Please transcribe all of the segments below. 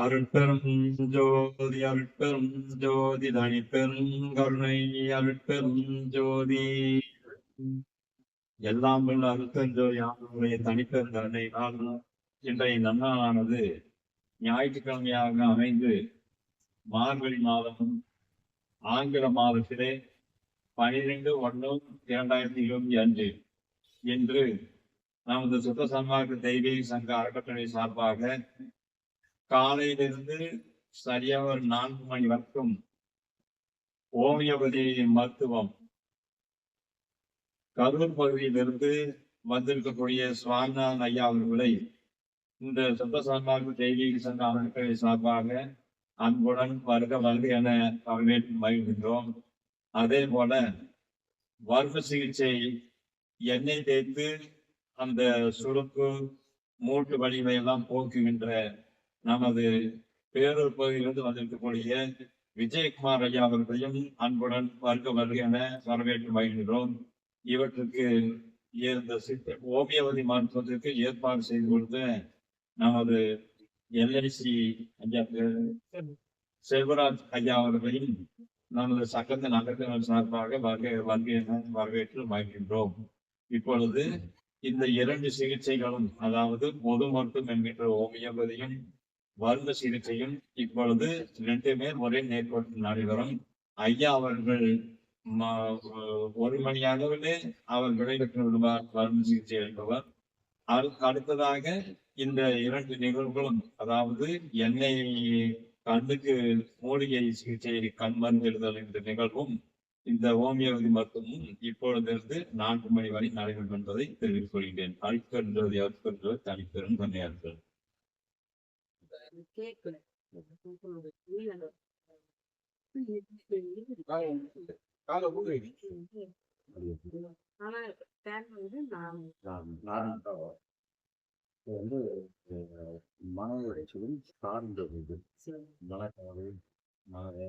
அருட்பெரும் ஜோதி அருட்பெரும் ஜோதி தனிப்பெரும் கருணை அருட்பெரும் ஜோதி. எல்லாம் உள்ள அருட்பெரும் ஜோதி ஆண்டவருடைய தனிப்பெரும் கருணையினால் இன்றைய நன்னாளானது ஞாயிற்றுக்கிழமையாக அமைந்து மார்கழி மாதம் ஆங்கில மாதத்திலே பனிரெண்டு ஒன்று இரண்டாயிரத்தி இருபத்தி அஞ்சு என்று நமது சுத்த சன்மார்க்க தெய்வீக சங்க அறக்கட்டளை சார்பாக காலையிலிருந்து சரியாக ஒரு நான்கு மணி வரைக்கும் ஓமியோபதி மருத்துவம். கரூர் பகுதியிலிருந்து வந்திருக்கக்கூடிய சுவாமிநாதன் ஐயா அவர்களை இந்த சுத்த சன்மார்க்க தெய்வீக சங்க அறக்கட்டளை சார்பாக அன்புடன் வருக வருக என வரவேற்று மகிழ்கின்றோம். அதே போல வர்க்க சிகிச்சை எண்ணெய் தேய்த்து அந்த சுருக்கு மூட்டு வலிமை எல்லாம் போக்குகின்ற நமது பேரூர் பகுதியிலிருந்து வந்திருக்கக்கூடிய விஜயகுமார் ஐயா அவர்களையும் அன்புடன் வருக வருக என வரவேற்று மகிழ்கிறோம் இவற்றுக்கு இந்த சித்த ஓமியவதி மருத்துவத்திற்கு ஏற்பாடு செய்து கொடுத்த நமது எல்ஐசி ஐயா செல்வராஜ் ஐயா அவர்களையும் நமது சக்கந்த நகரத்தினர் சார்பாக வருகை வருகை என வரவேற்று மகிழ்கின்றோம். இப்பொழுது இந்த இரண்டு சிகிச்சைகளும் அதாவது பொது மருத்துவம் என்கின்ற ஓமியோபதியும் வருந்த சிகிச்சையும் இப்பொழுது ரெண்டுமே ஒரே நேர்கோட்டில் நடைபெறும். ஐயா அவர்கள் ம- ஒரு மணி அளவிலே அவர் விடைபெற்று விடுவார் வருந்த சிகிச்சை அளிப்பவர். அடுத்ததாக இந்த இரண்டு நிகழ்வுகளும் அதாவது எண்ணெய் கண்ணுக்கு மூலிகை சிகிச்சை கண் மருந்தெழுதல் என்ற நிகழ்வும் இந்த ஹோமியோபதி மருத்துவமும் இப்பொழுதிருந்து நான்கு மணி வரை நடைபெறும் என்பதை தெரிவித்துக் கொள்கிறேன் அழுக்கென்றது அழுக்கென்றது தனிப்பெரும் தன்மையார்கள் கேட்கல ஆனா டைம் வந்து நான் இது வந்து அஹ், மன உளைச்சலும் சார்ந்தது இது மனக்கவலை மனதை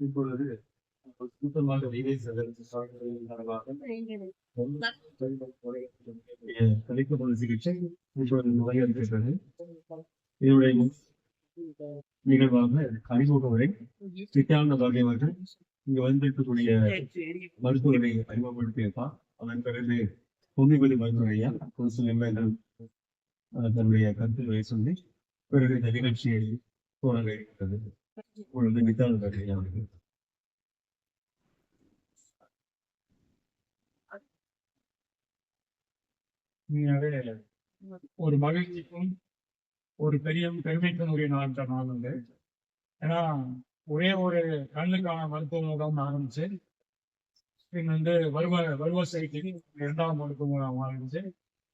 இப்பொழுது சுத்தமாக சிகிச்சை இப்பொழுது நுழையிருக்கிறது இதனுடைய நிகழ்வாக அறிமுக உரை சித்தாந்த வகைவர்கள் இங்க வந்திருக்கக்கூடிய மருத்துவரை அறிமுகப்படுத்தியிருப்பார் அதன் பிறகு ஹோமியோபதி மருத்துவரையா நிமிடங்கள் அஹ், தன்னுடைய கருத்துக்களை சொல்லி பிறகு இந்த நிகழ்ச்சியை தொடங்க இருக்கிறது. இப்பொழுது நித்தாந்த வகையா அவர்கள். ஒரு மகிழ்ச்சிக்கும் ஒரு பெரிய பெருமைக்கும் நாள் தான் நாள் வந்து. ஏன்னா ஒரே ஒரு கண்ணுக்கான மருத்துவ முகாம் ஆரம்பிச்சு பின் வந்து வருவ வருவ சிகிச்சைக்கு இரண்டாவது மருத்துவ முகாம் ஆரம்பிச்சு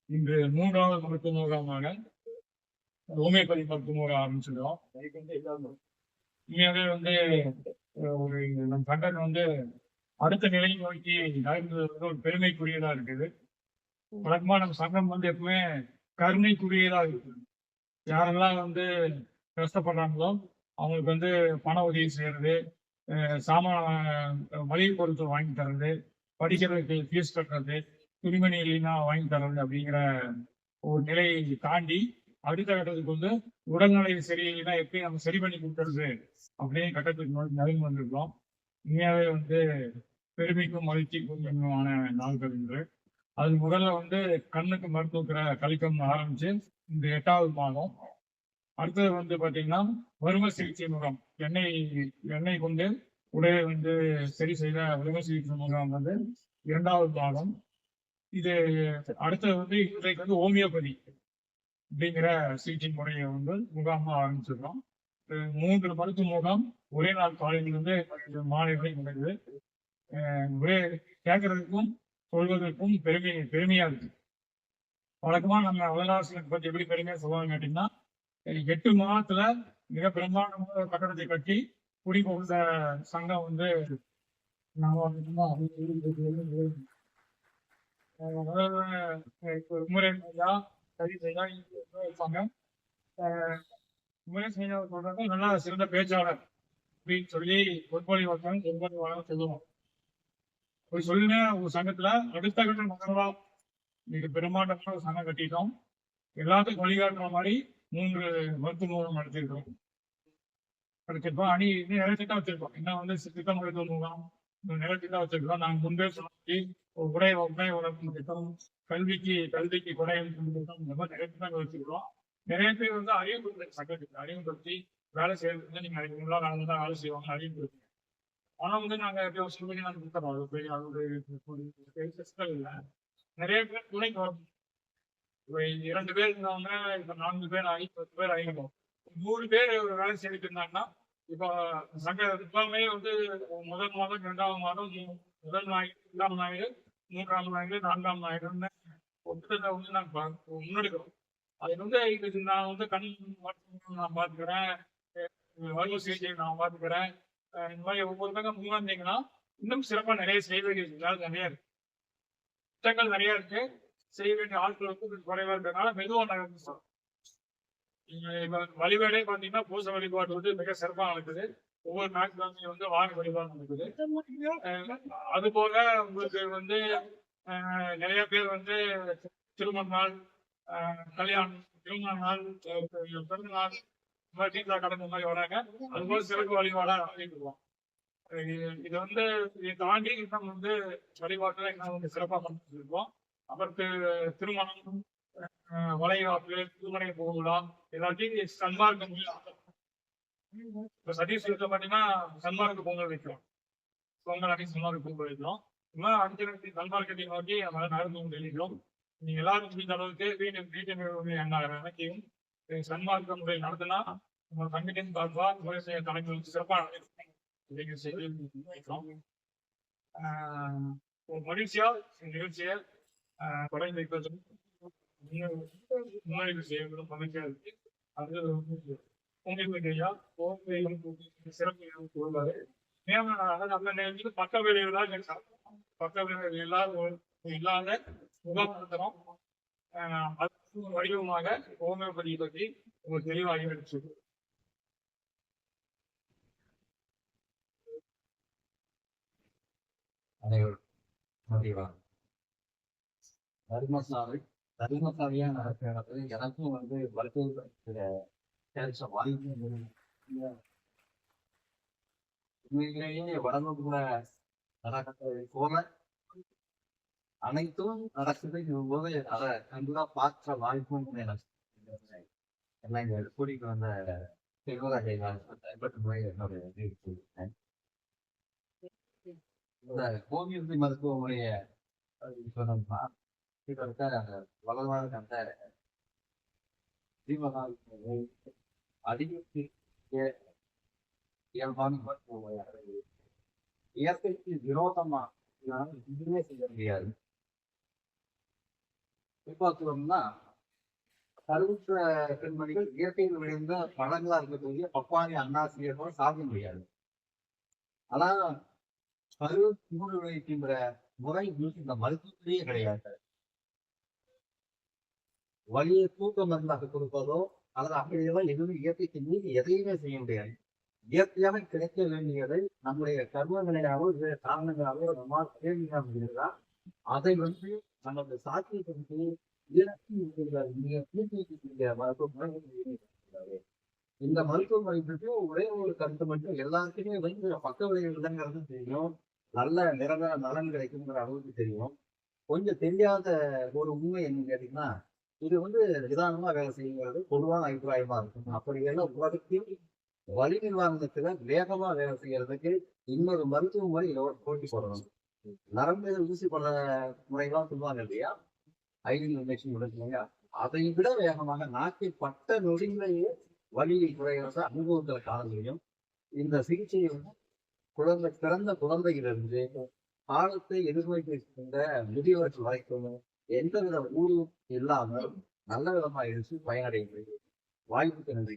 இன்று மூன்றாவது மருத்துவ முகாமாக ஹோமியோபதி மருத்துவ முகாம் ஆரம்பிச்சிருக்கோம். உண்மையாவே வந்து ஒரு நம் சங்கம் வந்து அடுத்த நிலையை நோக்கி நகர்ந்து வந்து ஒரு பெருமைக்குரியதா இருக்குது. வழக்கமா நம்ம சங்கம் வந்து எப்பவுமே கருணைக்குரியதா இருக்குது. யாரெல்லாம் வந்து கஷ்டப்படுறாங்களோ அவங்களுக்கு வந்து பண உதவி செய்யறது சாமான மளிகை பொருட்கள் வாங்கி தர்றது படிக்கிறதுக்கு ஃபீஸ் கட்டுறது துணிமணி இல்லைன்னா வாங்கி தர்றது அப்படிங்கிற ஒரு நிலையை தாண்டி அடுத்த கட்டத்துக்கு வந்து உடல்நிலை சரியில்லைன்னா எப்படி நம்ம சரி பண்ணி கொடுக்கறது அப்படின்னு கட்டத்துக்கு நோக்கி நெருங்கி வந்திருக்கோம். இனியாவே வந்து பெருமைக்கும் மகிழ்ச்சிக்கும் நாள்கள் என்று அது முதல்ல வந்து கண்ணுக்கு மருத்துவக்கிற கழிக்கம் ஆரம்பிச்சு இந்த எட்டாவது மாதம். அடுத்தது வந்து பார்த்தீங்கன்னா வரும சிகிச்சை முகாம். எண்ணெய் எண்ணெய் கொண்டு உடையை வந்து சரி செய்த வரும சிகிச்சை முகாம் வந்து இரண்டாவது மாதம். இது அடுத்தது வந்து இன்றைக்கு வந்து ஹோமியோபதி அப்படிங்கிற சிகிச்சை முறையை வந்து முகாமா ஆரம்பிச்சிருக்கோம். மூன்று மருத்துவ முகாம். ஒரே நாள் காலையிலிருந்து மாலை வரை நடக்குது. ஒரே கேட்கறதுக்கும் சொல்வதற்கும் பெருமை பெருமையா இருக்கு. வழக்கமா நம்ம வல்லரசனுக்கு பத்தி எப்படி பெருமையா சொல்லுவாங்க அப்படின்னா எட்டு மாதத்துல மிக பிரம்மாண்டமான ஒரு கட்டடத்தை கட்டி குடி புகுந்த சங்கம் வந்து நாம ஒரு முறை ஐயா சரி செய்யா இருப்பாங்க முறை செய்யா சொல்றது நல்லா சிறந்த பேச்சாளர் அப்படின்னு சொல்லி பொற்பொழி வக்கம் பொற்பொழி வளம் சொல்லுவோம் ஒரு சொல்லுங்க உங்க சங்கத்துல அடுத்த கட்ட நகரவா? மிக பிரம்மாண்டமான ஒரு சங்கம் கட்டிட்டோம். எல்லாத்துக்கும் வழிகாட்டுற மாதிரி மூன்று மருத்துவ முகாம் நடத்திருக்கோம் நடத்திருக்கோம் அணி இன்னும் நிறைய திட்டம் வச்சிருக்கோம். இன்னும் வந்து திட்டம் மருத்துவ முகாம் இன்னும் நிறைய திட்டம் வச்சிருக்கோம். நாங்க முன்பே சொல்லி ஒரு உடை உடை வளர்க்கும் திட்டம் கல்விக்கு கல்விக்கு குறை திட்டம் இந்த மாதிரி நிறைய திட்டங்கள் வச்சிருக்கோம் நிறைய பேர் வந்து அறிவுறுத்தி சங்கத்துக்கு அறிவுறுத்தி வேலை செய்யறது நீங்க அதுக்கு முன்னாடி நாங்க தான் வேலை செய்வாங்க. அறிவுறுத்தி ஆனா வந்து நாங்க எப்படியோ ஒரு நாங்க கொடுத்துறோம். அது பெரிய அது ஒரு சிஸ்டம் இல்ல. நிறைய பேர் துணைக்கு வரும். இப்போ இரண்டு பேர் இருந்தவங்க இப்ப நான்கு பேர் ஆகி பத்து பேர் ஆகிடும் நூறு பேர் ஒரு வேலை செய்துட்டு இருந்தாங்கன்னா இப்போ சங்க இப்பவுமே வந்து முதல் மாதம் இரண்டாவது மாதம் முதல் ஞாயிறு இரண்டாம் ஞாயிறு மூன்றாம் ஞாயிறு நான்காம் ஞாயிறுன்னு ஒட்டுத்தை வந்து நாங்க முன்னெடுக்கிறோம். அது வந்து இது நான் வந்து கண் நான் பாத்துக்கிறேன் மருத்துவ சிகிச்சை நான் பாத்துக்கிறேன் இந்த மாதிரி ஒவ்வொருத்தங்க முன் வந்தீங்கன்னா இன்னும் சிறப்பா நிறைய செய்ய வேண்டிய வேலை நிறைய இருக்கு. திட்டங்கள் நிறைய இருக்கு. செய்ய வேண்டிய ஆட்கள் வந்து குறைவா இருக்கிறதுனால மெதுவாக நகர்ந்து சொல்றோம் நீங்க வழிபாடே பாத்தீங்கன்னா பூச வழிபாடு வந்து மிக சிறப்பாக நடக்குது. ஒவ்வொரு நாட்களுமே வந்து வார வழிபாடு நடக்குது. அது போக உங்களுக்கு வந்து அஹ் நிறைய பேர் வந்து திருமண நாள் கல்யாணம் திருமண நாள் பிறந்த நாள் இந்த மாதிரி தீர்த்தா கடந்த மாதிரி வராங்க. அது போல சிறப்பு வழிபாடா பண்ணிருக்கோம் இது- இது வந்து இதை தாண்டி நம்ம வந்து வழிபாட்டுல இன்னும் வந்து சிறப்பா பண்ணிட்டு இருக்கோம் அப்புறம் திருமணம் அஹ் வளைகாப்பு திருமண போகுலா எல்லாத்தையும் சன்மார்க்கம் இப்ப சதீஷ் வீட்டுல பாத்தீங்கன்னா சன்மார்க்க பொங்கல் வைக்கிறோம். பொங்கல் அன்னைக்கு சன்மார்க்க பொங்கல் வைக்கிறோம். இந்த மாதிரி அடுத்த சன்மார்க்கத்தை நோக்கி நம்ம நடந்து கொண்டு இருக்கிறோம் நீங்க எல்லாரும் முடிந்த அளவுக்கு வீட்டு வீட்டு நிறுவனம் என்ன நினைக்கையும் சன்மார்க்க முறை நடத்தினா நம்ம சங்கத்தின் சார்பா முறை செய்ய தலைமை சிறப்பா ஆஹ் ஒரு மகிழ்ச்சியா இந்த நிகழ்ச்சியை ஆஹ் தொடங்கி வைப்பது முன்னாடி செய்யணும் மகிழ்ச்சியா இருக்கு அது உங்களுக்கு ஐயா சிறப்பு நேரம் அதாவது அந்த நேரத்தில் பக்க வேலைகளாக பக்க வேலைகள் இல்லாத இல்லாத முகாம் ஆஹ் அது வடிவமாக ஹோமியோபதி பற்றி உங்களுக்கு தெளிவாகி எடுத்து அனைவரும் தர்மசாலை தர்மசாலையா நடக்கிறது. எனக்கும் வந்து மருத்துவ கிடைச்ச வாய்ப்பு உண்மையிலேயே வடங்குள்ள நடக்கிறது போல அனைத்தும் நடக்குது போது அதை கண்டிப்பா பார்க்கிற வாய்ப்பும் எல்லாம் இங்க கூட்டிட்டு வந்த சிவராஜை என்னுடைய இந்த ஹோமியோபதி மருத்துவமுடைய சொன்னோம்னா அந்த இயல்பான மருத்துவ இயற்கைக்கு விரோதமா இதனால எதுவுமே செய்ய முடியாது. பார்த்தோம்னா சர்வற்ற பெண்மணிகள் இயற்கையில் விளைந்த பழங்களா இருக்கக்கூடிய பப்பாளி அன்னாசிரியர்கள் சாப்பிட முடியாது. ஆனா கரு கூடு விளைக்கின்ற முறை வந்து இந்த மருத்துவத்திலேயே கிடையாது. வலியை தூக்க மருந்தாக கொடுப்பதோ அல்லது அப்படியெல்லாம் எதுவும் இயற்கைக்கு மீது எதையுமே செய்ய முடியாது. இயற்கையாக கிடைக்க வேண்டியதை நம்முடைய கர்ம நிலையாவோ வேறு காரணங்களாவோ நம்மால் தேடிக்க முடிகிறதா அதை வந்து நமது சாத்தியத்தை வந்து இந்த மருத்துவமனை பற்றி ஒரே ஒரு கருத்து மட்டும் எல்லாருக்குமே வந்து பக்க விளைவுகள் இல்லைங்கிறது தெரியும். நல்ல நிரந்தர நலன் கிடைக்குங்கிற அளவுக்கு தெரியும். கொஞ்சம் தெரியாத ஒரு உண்மை என்னன்னு கேட்டீங்கன்னா இது வந்து நிதானமா வேலை செய்யுங்கிறது பொதுவான அபிப்பிராயமா இருக்கும். அப்படி எல்லாம் உலகத்தில் வலி நிர்வாகத்துல வேகமா வேலை செய்யறதுக்கு இன்னொரு மருத்துவ முறை போட்டி போடணும். நரம்பு ஊசி போடுற முறைகளாக சொல்லுவாங்க இல்லையா? ஐடியல் இன்ஜெக்ஷன் இல்லையா? அதை விட வேகமாக நாக்கில் பட்ட நொடியிலேயே வலியை குறைகிறத அனுபவத்துல காண இந்த சிகிச்சையை வந்து குழந்தை பிறந்த குழந்தையிலிருந்து காலத்தை எதிர்நோக்கின்ற முதியவர்கள் வரைக்கும் எந்தவித ஊரும் இல்லாமல் நல்ல விதமா இருந்து பயனடைகிறது வாய்ப்புக்கு நன்றி.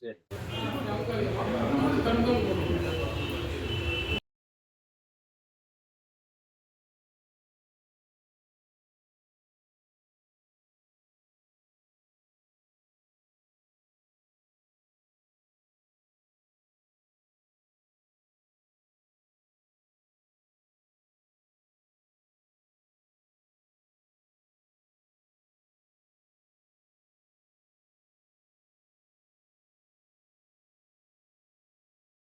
对,